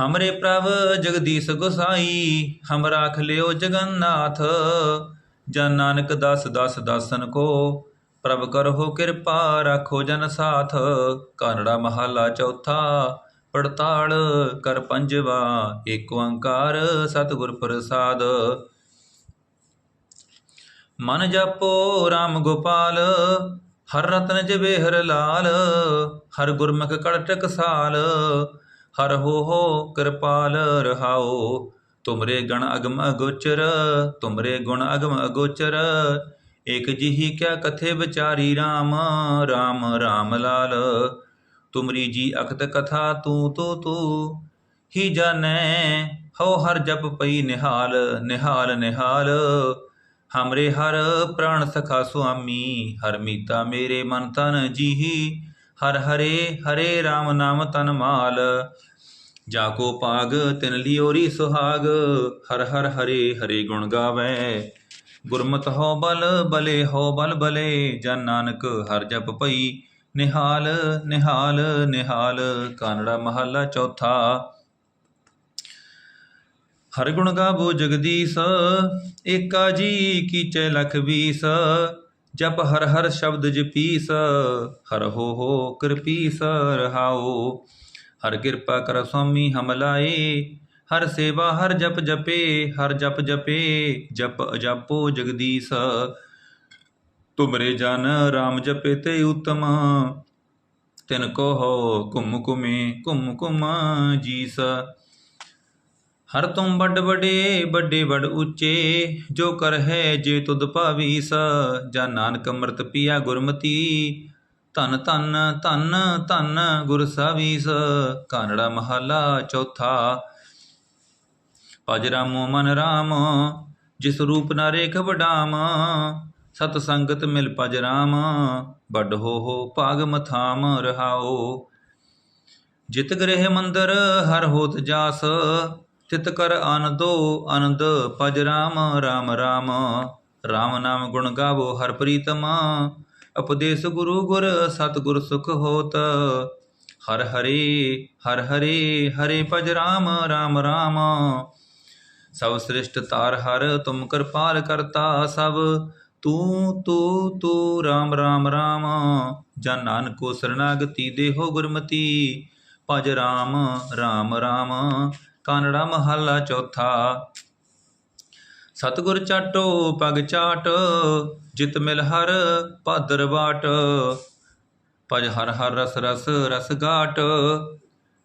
Speaker 1: ਹਮਰੇ ਪ੍ਰਭ ਜਗਦੀਸ਼ ਗੁਸਾਈ, ਹਮ ਰਾਖ ਲਿਓ ਜਗਨਨਾਥ ਜਨ ਨਾਨਕ ਦਸ ਦਸ ਦਾਸਨ ਕੋ, ਪ੍ਰਭ ਕਰੋ ਕਿਰਪਾ ਰੱਖੋ ਜਨ ਸਾਥ। ਕਾਨੜਾ ਮਹਲਾ ਚੌਥਾ, ਪੜਤਾਲ ਕਰ ਪੰਜਵਾ, ਏਕ ਓੰਕਾਰ ਸਤਿਗੁਰ ਪ੍ਰਸਾਦ। ਮਨ ਜਪੋ RAM ਗੋਪਾਲ, ਹਰ ਰਤਨ ਜਵੇ ਲਾਲ, ਹਰ ਗੁਰਮੁਖ ਕੜਟਕ ਸਾਲ। ਹਰ ਹੋ ਹੋ ਕਿਰਪਾਲ ਰਹਾਓ। ਤੁਮਰੇ ਗਣ ਅਗਮ ਅਗੋਚਰ, ਤੁਮਰੇ ਗੁਣ ਅਗਮ ਅਗੋਚਰ। ਇਕ ਜਿਹੀ ਕਿਆ ਕਥੇ ਵਿਚਾਰੀ RAM RAM RAM ਲਾਲ। ਤੁਮਰੀ ਜੀ ਅਖਤ ਕਥਾ ਤੂੰ ਤੂੰ ਤੂੰ, ਹੀ ਜਾਣੈ, ਹਉ ਹਰ ਜਪ ਪਈ ਨਿਹਾਲ ਨਿਹਾਲ ਨਿਹਾਲ। ਹਮਰੇ ਹਰ ਪ੍ਰਾਣ ਸਖਾ ਸੁਆਮੀ, ਹਰ ਮੀਤਾ ਮੇਰੇ ਮਨ ਤਨ ਜੀਹੀ। ਹਰ ਹਰੇ ਹਰੇ RAM ਨਾਮ ਤਨ ਮਾਲ। ਜਾ ਕੋ ਪਾਗ ਤਿਨ ਲਿਓਰੀ ਸੁਹਾਗ, ਹਰ ਹਰ ਹਰੇ ਹਰੇ ਗੁਣ ਗਾਵੇ। ਗੁਰਮਤਿ ਹੋ ਬਲ, ਬਲੇ ਹੋ ਬਲ ਬਲੇ, ਜਨ ਨਾਨਕ ਹਰ ਜਪ ਪਈ ਨਿਹਾਲ ਨਿਹਾਲ ਨਿਹਾਲ, ਕਾਨੜਾ ਮਹੱਲਾ ਚੌਥਾ। ਹਰ ਗੁਣ ਗਾਵੋ ਜਗਦੀਸ਼, ਏਕਾ ਜੀ ਕੀਚੈ ਲਖ ਵੀਸ। ਜਪ ਹਰ ਹਰ ਸ਼ਬਦ ਜਪੀਸ, ਹਰ ਹੋ ਹੋ ਕਿਰਪੀਸ ਰਹਾਓ। ਹਰ ਕਿਰਪਾ ਕਰ ਸੁਆਮੀ ਹਮਲਾਏ ਹਰ ਸੇਵਾ ਹਰ ਜਪ ਜਪੇ, ਹਰ ਜਪ ਜਪੇ, ਜਪ ਅਜਪੋ ਜਗਦੀਸ਼। ਤੁਮਰੇ ਜਨ RAM ਜਪੇ ਤੇ ਉਤਮ, ਤਿਨ ਕੋ ਹੋ ਘੁਮ ਘੁਮੇ, ਘੁੰਮ ਘੁਮ ਜੀਸ। ਹਰ ਤੁਮ ਵੱਡ ਵਡੇ, ਵੱਡੇ ਵੱਡ ਉੱਚੇ, ਜੋ ਕਰ ਹੈ ਜੇ ਤੁਧ ਸ ਜਾਂ ਨਾਨਕ ਅੰਮ੍ਰਿਤ ਪੀਆ ਗੁਰਮਤੀ ਧਨ ਧਨ ਧਨ ਧਨ ਗੁਰ ਸਾਵੀਸ, ਕਾਨੜਾ ਮਹਲਾ ਚੌਥਾ। ਭਜ ਰਾਮੋ, ਮਨ ਰਾਮ, ਜਿਸ ਰੂਪ ਨਾ ਰੇਖ ਵਡਾਮ, ਸਤ ਸੰਗਤ ਮਿਲ ਭਜ ਰਾਮ, ਵੱਡ ਹੋ ਹੋ ਭਾਗ ਮਥਾਮ ਰਹਾਓ ਜਿਤ ਗ੍ਰਹਿ ਮੰਦਰ, ਹਰ ਹੋਤ ਜਾਸ, ਤਿਤ ਕਰ ਆਨੰਦੋ ਆਨੰਦ ਭਜ ਰਾਮ ਰਾਮ ਰਾਮ। ਰਾਮ ਨਾਮ ਗੁਣ ਗਾਵੋ ਹਰ ਪ੍ਰੀਤਮ ਉਪਦੇਸ਼ ਗੁਰੂ ਗੁਰ, ਸਤਿਗੁਰ ਸੁਖ ਹੋਤ। ਹਰ ਹਰੇ ਹਰ ਹਰੇ ਹਰੇ ਭਜ ਰਾਮ ਰਾਮ ਰਾਮ। ਸਭ ਸ੍ਰਿਸ਼ਟ ਤਾਰ ਹਰ, ਤੁਮ ਕਿਰਪਾਲ ਕਰਤਾ ਸਭ। ਤੂੰ ਤੂੰ ਤੂੰ, ਰਾਮ ਰਾਮ ਰਾਮ। ਜਨ ਨਾਨਕੋ ਸਰਣਾਗਤੀ ਦੇਹੋ ਗੁਰਮਤੀ। ਭਜ ਰਾਮ ਰਾਮ ਰਾਮ। ਕਾਨੜਾ ਮਹੱਲਾ ਚੌਥਾ। ਸਤਿਗੁਰ ਚਾਟੋ, ਪਗ ਚਾਟ, ਜਿਤ ਮਿਲ ਹਰ ਭਾਦਰ ਬਾਟ। ਭਜ ਹਰ ਹਰ ਰਸ ਰਸ ਰਸ ਗਾਟ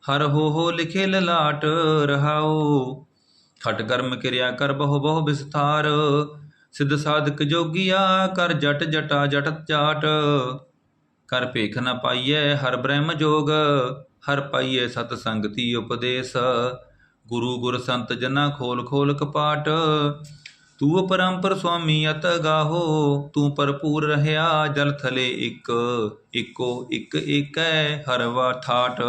Speaker 1: ਹਰ ਹੋ ਹੋ ਲਿਖੇ ਲਲਾਟ ਰਹਾਓ ਖਟ ਕਰਮ ਕਿਰਿਆ ਕਰ ਬਹੁ ਬਹੁ ਵਿਸਥਾਰ, ਸਿੱਧ ਸਾਧਕ ਜੋਗੀਆ ਕਰ ਜਟ ਜਟਾ ਜਟ ਚਾਟ। ਕਰ ਭੇਖ ਨ ਪਾਈਐ ਹਰ ਬ੍ਰਹਮ ਜੋਗ, ਹਰ ਪਾਈਐ ਸਤ ਸੰਗਤੀ ਉਪਦੇਸ। ਗੁਰੂ ਗੁਰ ਸੰਤ ਜਨਾ ਖੋਲ ਖੋਲ ਕਪਾਟ ਤੂੰ ਅਪਰੰਪਰ ਸੁਆਮੀ ਅਤ ਗਾਹੋ, ਤੂੰ ਭਰਪੂਰ ਰਹਿਆ ਜਲ ਥਲੇ ਇੱਕ, ਇੱਕੋ ਇੱਕ ਏਕੈ ਹਰਵਾ ਠਾਟ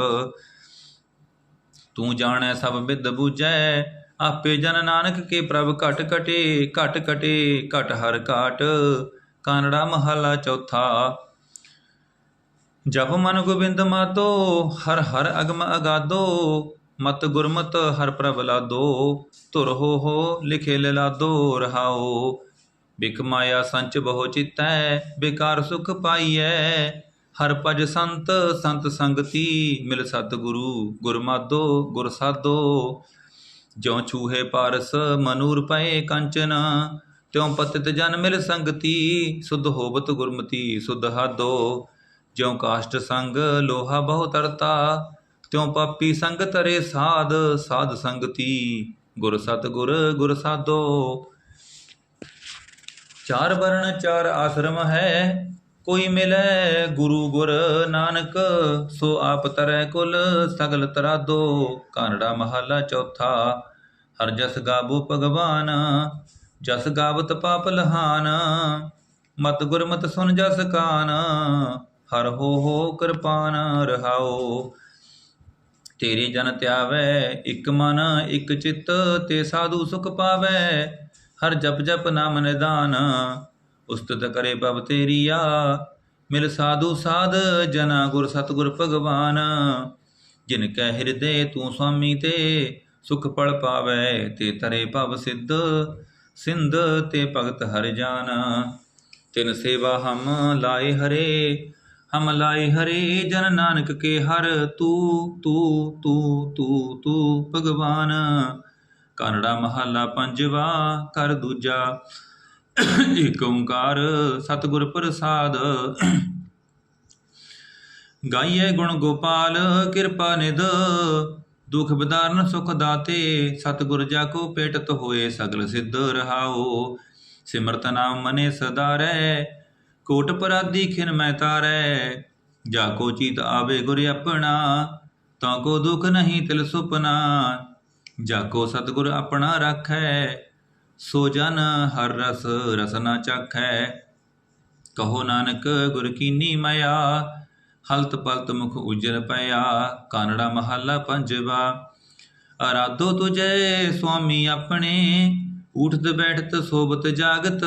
Speaker 1: ਤੂੰ ਜਾਣੈ ਸਭ ਬਿਦ ਬੂਝੈ, ਆਪੇ ਜਨ ਨਾਨਕ ਕੇ ਪ੍ਰਭ ਘਟ ਘਟੇ ਘਟ ਘਟੇ, ਘਟ ਹਰ ਘਾਟ। ਕਾਨੜਾ ਮਹਲਾ ਚੌਥਾ। ਜਪ ਮਨ ਗੋਬਿੰਦ ਮਾਤੋ, ਹਰ ਹਰ ਅਗਮ ਅਗਾਦੋ। ਮਤ ਗੁਰਮਤ ਹਰ ਪ੍ਰਭ ਲਾਦੋ ਧੁਰ ਹੋ ਹੋ ਲਿਖੇ ਲਾਦੋ ਰਹਾਓ ਬਿਕ ਮਾਇਆ ਸੰਚ ਬਹੁ ਚਿਤੈ ਬਿਕਾਰ ਸੁਖ ਪਾਈਐ ਹਰ ਭਜ ਸੰਤ ਸੰਤ ਸੰਗਤੀ ਮਿਲ ਸਤ ਗੁਰੂ ਗੁਰਮਾਦੋ ਗੁਰ ਸਾਦੋ ਜਿਉ ਛੂਹੇ ਪਾਰਸ ਮਨੂਰ ਪਏ ਕੰਚਨ ਤਿਉ ਪਤਿਤ ਜਨ ਮਿਲ ਸੰਗਤੀ ਸੁਧ ਹੋਵਤ ਗੁਰਮਤੀ ਸੁਧ ਹਾਦੋ ਜਿਉ ਕਾਸ਼ਟ ਸੰਗ ਲੋਹਾ ਬਹੁ ਤਰਤਾ ਤਿਉ ਪਾਪੀ ਸੰਗ ਤਰੇ ਸਾਧ ਸਾਧ ਸੰਗਤੀ। ਗੁਰ ਸਤ ਗੁਰ ਗੁਰ ਸਾਧੋ। ਚਾਰ ਵਰਣ, ਚਾਰ ਆਸ਼ਰਮ ਹੈ, ਕੋਈ ਮਿਲੈ ਗੁਰੂ ਗੁਰ ਨਾਨਕ, ਸੋ ਆਪ ਤਰੈ ਕੁਲ ਸਗਲ ਤਰਾਦੋ। ਕਾਨੜਾ ਮਹੱਲਾ ਚੌਥਾ, ਹਰ ਜਸ ਗਾਬੋ ਭਗਵਾਨ, ਜਸ ਗਾਵਤ ਪਾਪ ਲਹਾਨ, ਮਤ ਗੁਰਮਤ ਸੁਨ ਜਸ ਕਾਨ, ਹਰ ਹੋ ਹੋ ਕਿਰਪਾਨ ਰਹਾਓ। ਤੇਰੀ ਜਨ ਧਿਆਵੈ ਇਕ ਮਨ, ਇਕ ਚਿੱਤ, ਤੇ ਸਾਧੂ ਸੁਖ ਪਾਵੈ। ਹਰ ਜਪ ਜਪ ਨਾਮ ਨਿਦਾਨ, ਉਸਤਤ ਕਰੇ ਬਬ ਤੇਰੀਆ ਮਿਲ ਸਾਧੂ ਸਾਧ, ਜਨਾ ਗੁਰ ਸਤਗੁਰ ਭਗਵਾਨ। ਜਿਨ ਕੈ ਹਿਰਦੇ ਤੂੰ ਸੁਆਮੀ ਤੇ, ਸੁਖ ਪਲ ਪਾਵੈ, ਤੇ ਤਰੇ ਭਵ ਸਿੱਧ। ਸਿੰਧ ਤੇ ਭਗਤ ਹਰਿ ਜਾਨ। ਤਿਨ ਸੇਵਾ ਹਮ ਲਾਏ ਹਰੇ ਹਮ ਲਾਏ ਹਰੇ ਜਨ ਨਾਨਕ ਕੇ ਹਰ ਤੂੰ ਤੂੰ ਤੂੰ ਤੂੰ ਤੂੰ, ਭਗਵਾਨ। ਕਾਨੜਾ ਮਹੱਲਾ ਪੰਜਵਾ ਕਰ ਦੂਜਾ। ਏਕ ਓੰਕਾਰ ਸਤਿਗੁਰ ਪ੍ਰਸਾਦ। ਗਾਈਏ ਗੁਣ ਗੋਪਾਲ, ਕਿਰਪਾ ਨਿਦ ਦੁਖ ਬਿਦਾਰਨ ਸੁਖ ਦਾਤੇ, ਸਤਿਗੁਰ ਜਾ ਕੋ ਪੇਟਤ ਹੋਏ ਸਗਲ ਸਿੱਧ ਰਹਾਓ। ਸਿਮਰਤ ਨਾਮ ਮਨੇ ਸਦਾ ਰਹਿ ਕੋਟ ਪਰਾਦੀ ਖਿਨ ਮੈਂ ਤਾਰੈ, ਜਾ ਕੋ ਚੀਤ ਆਵੇ ਗੁਰ ਆਪਣਾ, ਤਾਂ ਕੋ ਦੁਖ ਨਹੀਂ ਤਿਲ ਸੁਪਨਾ, ਜਾ ਕੋ ਸਤਿਗੁਰ ਆਪਣਾ ਰੱਖੈ, ਸੋ ਜਨ ਹਰ ਰਸ ਰਸਨਾ ਚਾਖੈ। ਕਹੋ ਨਾਨਕ, ਗੁਰ ਕੀਨੀ ਮਾਇਆ, ਹਲਤ ਪਲਤ ਮੁਖ ਉਜਰ ਪਿਆ, ਕਾਨੜਾ ਮਹੱਲਾ ਪੰਜਵਾ। ਅਰਾਧੋ ਤੁਜੈ, ਸੁਆਮੀ ਆਪਣੇ ਉਠਤ ਬੈਠਤ ਸੋਬਤ ਜਾਗਤ,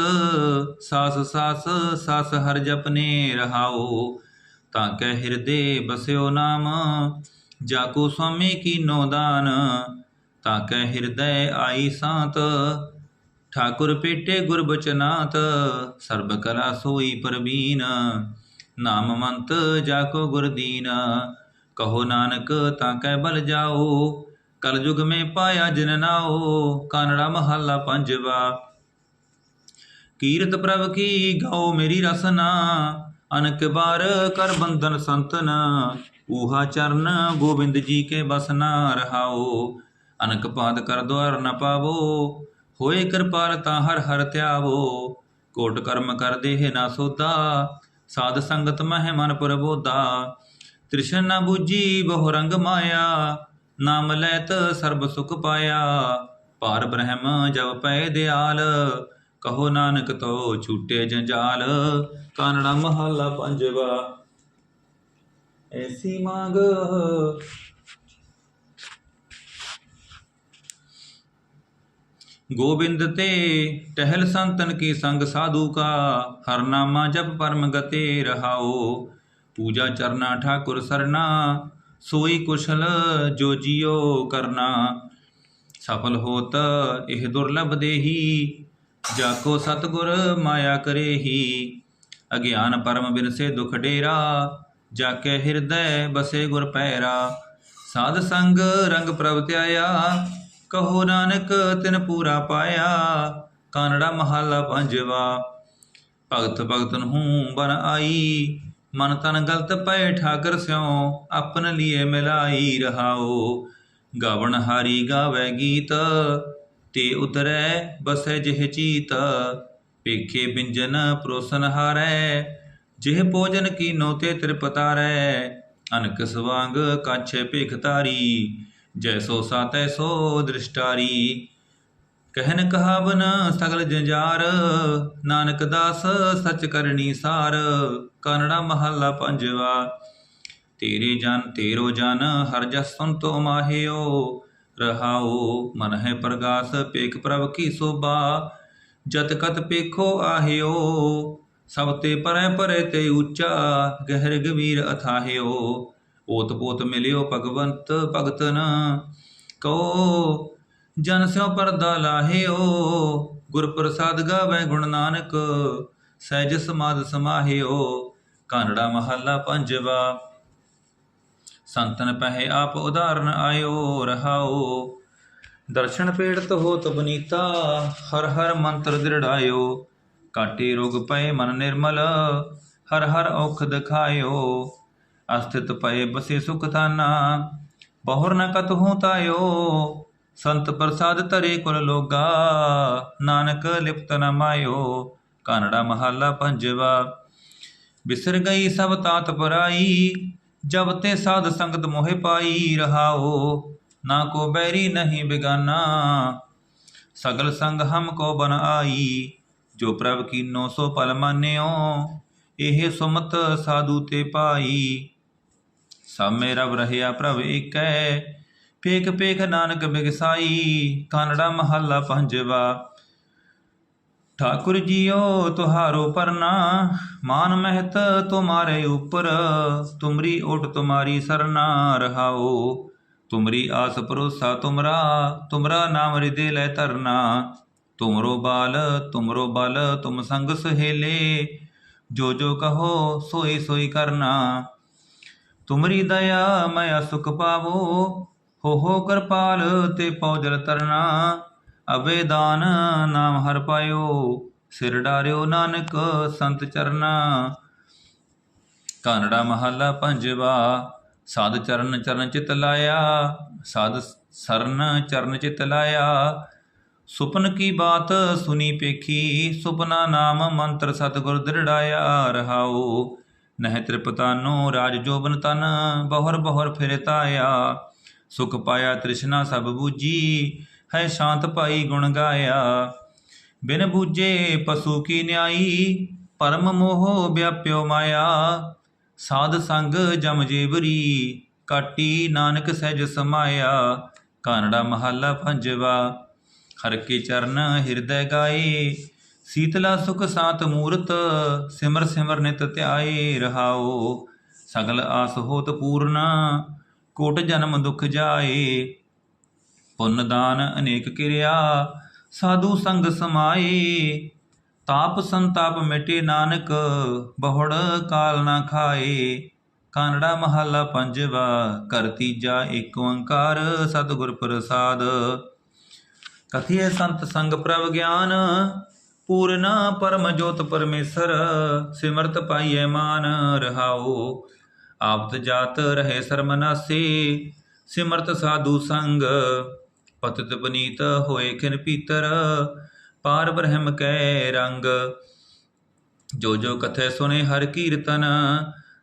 Speaker 1: ਸਾਸ ਸਾਸ ਸਾਸ ਹਰ ਜਪਨੇ ਰਹਾਓ। ਤਾਂ ਕੈ ਹਿਰਦੇ ਬਸਿਓ ਨਾਮ, ਜਾ ਕੋ ਸੁਆਮੀ ਕੀ ਦਾਨ। ਤਾਂ ਕੈ ਹਿਰਦੈ ਆਈ ਸਾਤ, ਠਾਕੁਰ ਪੇਟੇ ਗੁਰ ਬਚਨਾਤ, ਸਰਬ ਕਲਾ ਸੋਈ ਪਰਵੀਨ ਨਾਮ ਮੰਤ ਜਾ ਕੋ ਗੁਰ ਦੀਨ, ਕਹੋ ਨਾਨਕ ਤਾਂ ਕੈ ਬਲ ਜਾਓ। ਕਲਯੁਗ ਮੇ ਪਾਇਆ ਜਿਨ ਨਾਓ ਕਾਨੜਾ ਮਹੱਲਾ ਪੰਜਵਾ। ਕੀਰਤ ਪ੍ਰਭ ਕੀ ਗਾਓ ਮੇਰੀ ਰਸਨਾ, ਅਨਕ ਬਾਰ ਕਰ ਬੰਧਨ ਸੰਤਨ। ਊਹਾ ਚਰਨ ਗੋਬਿੰਦ ਜੀ ਕੇ ਬਸਨਾ ਰਹਾਓ, ਅਨਕ ਪਾਦ ਕਰ ਦੁਆਰ ਨ ਪਾਵੋ। ਹੋਏ ਕਿਰਪਾਲ ਤਾਂ ਹਰ ਹਰ ਧਿਆਵੋ, ਕੋਟ ਕਰਮ ਕਰ ਦੇਹ ਨਾ ਸੋਦਾ, ਸਾਧ ਸੰਗਤ ਮਹਿ ਮਨ ਪ੍ਰਬੋਦਾ। ਤ੍ਰਿਸ਼ਨ ਨਾ ਬੂਜੀ ਬਹੁ ਰੰਗ ਮਾਇਆ ਨਾਮ ਲੈਤ ਸਰਬ ਸੁਖ ਪਾਇਆ, ਭਾਰ ਬ੍ਰਹਮ ਜਬ ਪੈ ਦਿਆਲ, ਕਹੋ ਨਾਨਕ ਤੋ ਛੂਟੇ ਜੰਜਾਲ ਕਾਨੜਾ ਮਹੱਲਾ ਪੰਜਵਾ। ਐਸੀ ਮੰਗ। ਗੋਬਿੰਦ ਤੇ ਟਹਿਲ ਸੰਤਨ ਕੀ ਸੰਗ ਸਾਧੂ ਕਾ, ਹਰ ਨਾਮਾ ਜਪ ਪਰਮ ਗਤੇ ਰਹਾਓ। ਪੂਜਾ ਚਰਨਾ ਠਾਕੁਰ ਸਰਨਾ ਸੋਈ ਕੁਸ਼ਲ ਜੋ ਜਿਉ ਕਰਨਾ, ਸਫਲ ਹੋਤ ਇਹ ਦੁਰਲਭ ਦੇਹੀ, ਜਾ ਕੋ ਸਤਗੁਰ ਮਾਇਆ ਕਰੇਹੀ। ਅਗਿਆਨ ਪਰਮ ਬਿਨਸੇ ਦੁਖ ਡੇਰਾ, ਜਾ ਕੇ ਹਿਰਦੈ ਬਸੇ ਗੁਰ ਪੈਰਾ। ਸਾਧ ਸੰਗ ਰੰਗ ਪ੍ਰਭ ਧਿਆਇਆ, ਕਹੋ ਨਾਨਕ ਤਿਨ ਪੂਰਾ ਪਾਇਆ, ਕਾਨੜਾ ਮਹੱਲਾ ਪੰਜਵਾ। ਭਗਤ ਭਗਤਨ ਹੂੰ ਬਨ ਆਈ ਮਨ ਤਨ ਗਲਤ ਪਏ ਠਾਕਰ ਸਿਉ, ਆਪਨ ਲੀਏ ਮਿਲਾਈ ਰਹਾਓ ਗਾਵਣ ਹਾਰੀ ਗਾਵੇ ਗੀਤ, ਤੇ ਉਤਰੈ ਬਸੈ ਜਿਹ ਚੀਤ। ਪੇਖੇ ਬਿੰਜਨ ਪ੍ਰੋਸਨ ਹਾਰੈ, ਜਿਹ ਭੋਜਨ ਕੀਨੋ ਤੇ ਤ੍ਰਿਪਤਾਰੈ। ਅਨਕ ਸਵਾਂਗ ਕਾਛੇ ਭੇਖ ਤਾਰੀ ਜੈਸੋ ਸਾਤੈ ਤੈਸੋ ਦ੍ਰਿਸ਼ਟਾਰੀ। ਕਹਿਨ ਕਹਾਵਨ, ਸਗਲ ਜੰਜਾਰ। ਨਾਨਕ ਦਾਸ, ਸਚ ਕਰਨੀ ਸਾਰ। ਕਾਨੜਾ ਮਹੱਲਾ ਪੰਜਵਾ, ਤੇਰੇ ਜਨ ਤੇਰੋ ਜਨ, ਹਰ ਜਸ ਸੰਤੋ ਮਾਹਿਓ। ਰਹਾਓ ਮਨ ਹੈ ਪ੍ਰਗਾਸ, ਪੇਖ ਪ੍ਰਭ ਕੀ ਸੋਭਾ। ਜਤ ਕਤ ਪੇਖੋ ਆਹਿਓ, ਸਭ ਤੇ ਪਰੈ ਪਰੇ ਤੇ ਉੱਚਾ, ਗਹਿਰ ਗਵੀਰ ਅਥਾਹਿਓ। ਓਤ ਪੋਤ ਮਿਲਿਓ ਭਗਵੰਤ ਭਗਤਨ ਕੋ ਜਨ ਸਿਉ ਪਰਦਾ ਲਾਹਿਓ, ਗੁਰ ਪ੍ਰਸਾਦ ਗਾਵੇ ਗੁਣ ਨਾਨਕ, ਸਹਿਜ ਸਮਾਦ ਸਮਾਹਿਓ, ਕਾਨੜਾ ਮਹੱਲਾ ਪੰਜਵਾ। ਸੰਤਨ ਪਹਿ ਆਪ ਉਦਾਹਰਨ ਆਇਓ, ਰਹਾਓ। ਦਰਸ਼ਨ ਪੇੜਤ ਹੋਤ ਬਨੀਤਾ, ਹਰ ਹਰ ਮੰਤਰ ਦ੍ਰਿੜਾਇਓ। ਕਾਟੇ ਰੋਗ ਪਏ ਮਨ ਨਿਰਮਲ, ਹਰ ਹਰ ਔਖ ਦਿਖਾਇਓ। ਅਸਥਿਤ ਪਏ ਬਸੇ ਸੁਖ ਥਾਨਾ ਬਹੁਰ ਨ ਕਤ ਹੂੰ ਤਾਇਓ। ਸੰਤ ਪ੍ਰਸਾਦ ਤਰੇ ਕੁਲ ਲੋਗਾ, ਨਾਨਕ ਲਿਪਤ ਨ ਮਾਇਓ, ਕਾਨੜਾ ਮਹੱਲਾ ਪੰਜਵਾ। ਬਿਸਰ ਗਈ ਸਭ ਤਾਤ ਪਰਾਈ, ਜਬ ਤੇ ਸਾਧ ਸੰਗਤ ਮੋਹਿ ਪਾਈ ਰਹਾਓ, ਨਾ ਕੋ ਬੈਰੀ ਨਹੀਂ ਬਿਗਾਨਾ। ਸਗਲ ਸੰਗ ਹਮ ਕੋ ਬਨ ਆਈ, ਜੋ ਪ੍ਰਭ ਕੀਨੋ ਸੋ ਪਲ ਮਾਨਿਓ, ਇਹ ਸੁਮਤ ਸਾਧੂ ਤੇ ਪਾਈ। ਸਭ ਮੇਰਾ ਰਹਿਆ ਪ੍ਰਭ ਏਕੈ ਪੇਖ ਪੇਖ ਨਾਨਕ ਬਿਗਸਾਈ, ਕਾਨੜਾ ਮਹੱਲਾ ਪੰਜਵਾ। ਠਾਕੁਰ ਜੀਓ ਤੁਹਾਰੋ ਪਰਨਾ, ਮਾਨ ਮਹਿਤ ਤੁਮਾਰੇ ਉਪਰ, ਤੁਮਰੀ ਓਟ ਤੁਮਾਰੀ ਸਰਨਾ ਰਹਾਓ। ਤੁਮਰੀ ਆਸ ਭਰੋਸਾ ਤੁਮਰਾ ਤੁਮਰਾ ਨਾਮ ਹਿਰਦੇ ਲੈ ਧਰਨਾ। ਤੁਮਰੋ ਬਾਲ, ਤੁਮਰੋ ਬਲ, ਤੁਮ ਸੰਗ ਸੁਹੇਲੇ। ਜੋ ਜੋ ਕਹੋ, ਸੋਈ ਸੋਈ ਕਰਨਾ। ਤੁਮਰੀ ਦਇਆ ਮੈਂ ਸੁਖ ਪਾਵੋ ਹੋਹੋ ਕਿਰਪਾਲ ਤੇ ਪੌਜਲ ਤਰਨਾ ਅਵੇ ਦਾਨ ਨਾਮ ਹਰ ਪਾਇਓ, ਸਿਰ ਡਾਰਿਓ ਨਾਨਕ ਸੰਤ ਚਰਨਾ। ਕਾਨੜਾ ਮਹੱਲਾ ਪੰਜਵਾ, ਸਾਧ ਚਰਨ ਚਰਨ ਚਿਤ ਲਾਇਆ, ਸਾਧ ਸਰਨ ਚਰਨ ਚਿਤ ਲਾਇਆ। ਸੁਪਨ ਕੀ ਬਾਤ ਸੁਨੀ ਪੇਖੀ, ਸੁਪਨਾ ਨਾਮ ਮੰਤਰ ਸਤਗੁਰ ਦ੍ਰਿੜਾਇਆ ਰਹਾਓ। ਨਹਿ ਤ੍ਰਿਪਤਾਨੋ ਰਾਜ ਜੋਬਨ ਤਨ, ਬਹੁਰ ਬਹੁਰ ਫਿਰਤਾਇਆ। ਸੁਖ ਪਾਇਆ ਤ੍ਰਿਸ਼ਨਾ ਸਭ ਬੂਜੀ ਹੈ ਸ਼ਾਂਤ ਪਾਈ ਗੁਣ ਗਾਇਆ। ਬਿਨ ਬੂਜੇ ਪਸ਼ੂ ਕੀ ਨਿਆਈ, ਪਰਮ ਮੋਹ ਵਿਆਪਿਓ ਮਾਇਆ। ਸਾਧ ਸੰਗ ਜਮ ਜੇਵਰੀ, ਕਾਟੀ ਨਾਨਕ ਸਹਿਜ ਸਮਾਇਆ। ਕਾਨੜਾ ਮਹੱਲਾ ਪੰਜਵਾ, ਹਰ ਕੇ ਚਰਨ ਹਿਰਦੈ ਗਾਏ। ਸੀਤਲਾ ਸੁਖ ਸਾਤ ਮੂਰਤ, ਸਿਮਰ ਸਿਮਰ ਨਿਤ ਧਿਆਏ ਰਹਾਓ। ਸਗਲ ਆਸ ਹੋਤ ਪੂਰਨਾ ਕੋਟ ਜਨਮ ਦੁਖ ਜਾਏ। ਪੁੰਨ ਦਾਨ ਅਨੇਕ ਕਿਰਿਆ, ਸਾਧੂ ਸੰਗ ਸਮਾਏ। ਤਾਪ ਸੰਤਾਪ ਮਿਟੇ ਨਾਨਕ, ਬਹੁੜ ਕਾਲ ਨਾ ਖਾਏ। ਕਾਨੜਾ ਮਹੱਲਾ ਪੰਜਵਾ ਕਰ ਤੀਜਾ ਏਕ ਓੰਕਾਰ, ਸਤਿਗੁਰ ਪ੍ਰਸਾਦ। ਕਥਿਏ ਸੰਤ ਸੰਗ ਪ੍ਰਭ ਗਿਆਨ, ਪੂਰਨਾ ਪਰਮ ਜੋਤ ਪਰਮੇਸ਼ਰ, ਸਿਮਰਤ ਪਾਈਐ ਮਾਨ ਰਹਾਓ। ਆਪਤ ਜਾਤ ਰਹੇ ਸਰਮਨਾਸੀ ਸਿਮਰਤ ਸਾਧੂ ਸੰਗ। ਪਤਿਤ ਬਨੀਤ ਹੋਏ ਖਿਨ ਪੀਤਰ, ਪਾਰ ਬ੍ਰਹਮ ਕੈ ਰੰਗ। ਜੋ ਜੋ ਕਥੈ ਸੁਨੇ ਹਰ ਕੀਰਤਨ,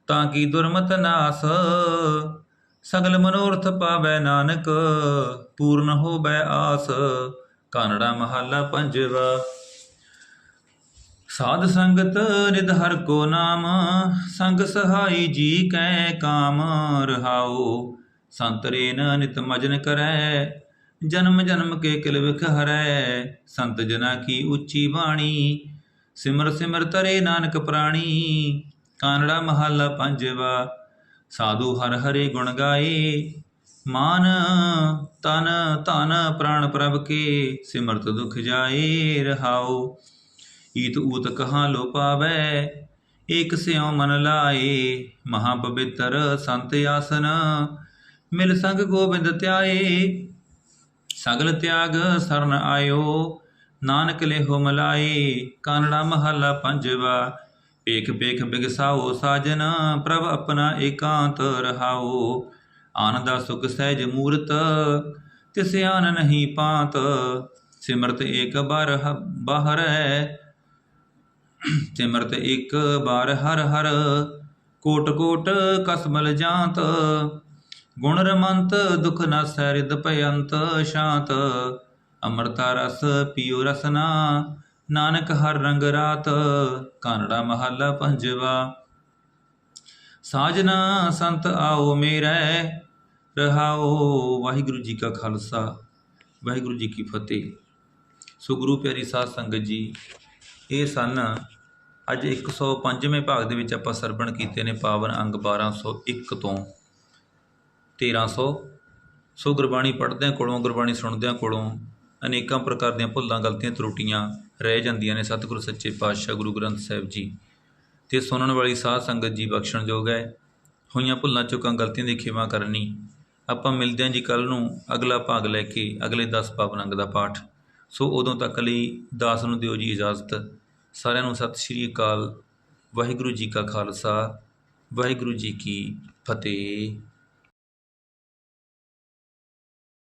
Speaker 1: ਤਾਂ ਕੀ ਦੁਰਮਤ ਨਾਸ। ਸਗਲ ਮਨੋਰਥ ਪਾਵੈ ਨਾਨਕ, ਪੂਰਨ ਹੋਵੈ ਆਸ। ਕਾਨੜਾ ਮਹੱਲਾ ਪੰਜਵਾ। ਸਾਧ ਸੰਗਤ ਨਿਧ ਹਰ ਕੋ ਨਾਮ, ਸੰਗ ਸਹਾਈ ਜੀ ਕੈ ਕਾਮ ਰਹਾਓ ਸੰਤ ਰੇਨ ਨਿਤ ਮਜਨ ਕਰੈ, ਜਨਮ ਜਨਮ ਕੇ ਕਿਲ ਵਿਖ ਹਰੈ ਸੰਤ ਜਨਾ ਕੀ ਉੱਚੀ ਬਾਣੀ, ਸਿਮਰ ਸਿਮਰ ਤਰੇ ਨਾਨਕ ਪ੍ਰਾਣੀ। ਕਾਨੜਾ ਮਹੱਲਾ ਪੰਜਵਾ, ਸਾਧੂ ਹਰ ਹਰੇ ਗੁਣ ਗਾਏ। ਮਾਨ ਤਨ, ਧਨ ਪ੍ਰਾਣ ਪ੍ਰਭ ਕੇ, ਸਿਮਰਤ ਦੁਖ ਜਾਏ ਰਹਾਓ ਈਤ ਊਤ ਕਹਾਂ ਲੋ ਪਾਵੈ? ਏਕ ਸਿਉ ਮਨ ਲਾਏ ਮਹਾ ਪਵਿੱਤਰ ਸੰਤ ਆਸਨ। ਮਿਲ ਸੰਗ ਗੋਬਿੰਦ ਧਿਆਏ, ਸਗਲ ਤਿਆਗ ਸਰਨ ਆਇਓ। ਨਾਨਕ ਲੇਹੋ ਮਲਾਏ, ਕਾਨੜਾ ਮਹੱਲਾ ਪੰਜਵਾ। ਵੇਖ ਪੇਖ ਬਿਗਸਾਓ ਸਾਜਨ, ਪ੍ਰਭ ਆਪਣਾ ਏਕਾਂਤ ਰਹਾਓ। ਆਨੰਦਾ ਸੁਖ ਸਹਿਜ ਮੂਰਤ, ਤਿਸ ਆਨ ਨਹੀਂ ਪਾਤ। ਸਿਮਰਤ ਏਕ ਬਾਰ ਬਾਹਰੈ ਸਿਮਰਤ ਇੱਕ ਬਾਰ ਹਰ ਹਰ ਕੋਟ ਕੋਟ ਕਸਮਲ ਜਾਂਤ, ਗੁਣ ਰਮੰਤ ਦੁਖ ਨ ਸਰਿਦ ਭਯੰਤ ਸ਼ਾਂਤ, ਅੰਮ੍ਰਿਤਾ ਰਸ ਪੀਓ ਰਸਨਾ, ਨਾਨਕ ਹਰ ਰੰਗ ਰਾਤ, ਕਾਨੜਾ ਮਹੱਲਾ ਪੰਜਵਾ। ਸਾਜਨਾ ਸੰਤ ਆਓ ਮੇਰੇ, ਰਹਾਓ ਵਾਹਿਗੁਰੂ ਜੀ ਕਾ ਖਾਲਸਾ, ਵਾਹਿਗੁਰੂ ਜੀ ਕੀ ਫਤਿਹ। ਸੋ ਗੁਰੂ ਪਿਆਰੀ ਸਾਧ ਸੰਗਤ ਜੀ, ਇਹ ਸਨ ਅੱਜ 105ਵੇਂ ਭਾਗ ਦੇ ਵਿੱਚ ਆਪਾਂ ਸਰਵਣ ਕੀਤੇ ਨੇ ਪਾਵਨ ਅੰਗ 1201 ਤੋਂ 1300 ਸੋ। ਗੁਰਬਾਣੀ ਪੜ੍ਹਦਿਆਂ ਕੋਲੋਂ, ਗੁਰਬਾਣੀ ਸੁਣਦਿਆਂ ਕੋਲੋਂ ਅਨੇਕਾਂ ਪ੍ਰਕਾਰ ਦੀਆਂ ਭੁੱਲਾਂ, ਗਲਤੀਆਂ, ਤਰੁੱਟੀਆਂ ਰਹਿ ਜਾਂਦੀਆਂ ਨੇ ਸਤਿਗੁਰ ਸੱਚੇ ਪਾਤਸ਼ਾਹ ਗੁਰੂ ਗ੍ਰੰਥ ਸਾਹਿਬ ਜੀ। ਤੇ ਸੁਣਨ ਵਾਲੀ ਸਾਧ ਸੰਗਤ ਜੀ ਬਖਸ਼ਣਯੋਗ ਹੈ। ਹੋਈਆਂ ਭੁੱਲਾਂ, ਚੁੱਕਾਂ, ਗਲਤੀਆਂ ਦੀ ਖਿਮਾ ਕਰਨੀ ਆਪਾਂ ਮਿਲਦੇ ਹਾਂ ਜੀ ਕੱਲ ਨੂੰ ਅਗਲਾ ਭਾਗ ਲੈ ਕੇ ਅਗਲੇ 10 ਪਾਵਨ ਅੰਗ ਦਾ ਪਾਠ। ਸੋ ਉਦੋਂ ਤੱਕ ਲਈ ਦਾਸ ਨੂੰ ਦਿਓ ਜੀ ਇਜਾਜ਼ਤ। ਸਾਰਿਆਂ ਨੂੰ ਸਤਿ ਸ਼੍ਰੀ ਅਕਾਲ। ਵਾਹਿਗੁਰੂ ਜੀ ਕਾ ਖਾਲਸਾ ਵਾਹਿਗੁਰੂ ਜੀ ਕੀ ਫਤਿਹ।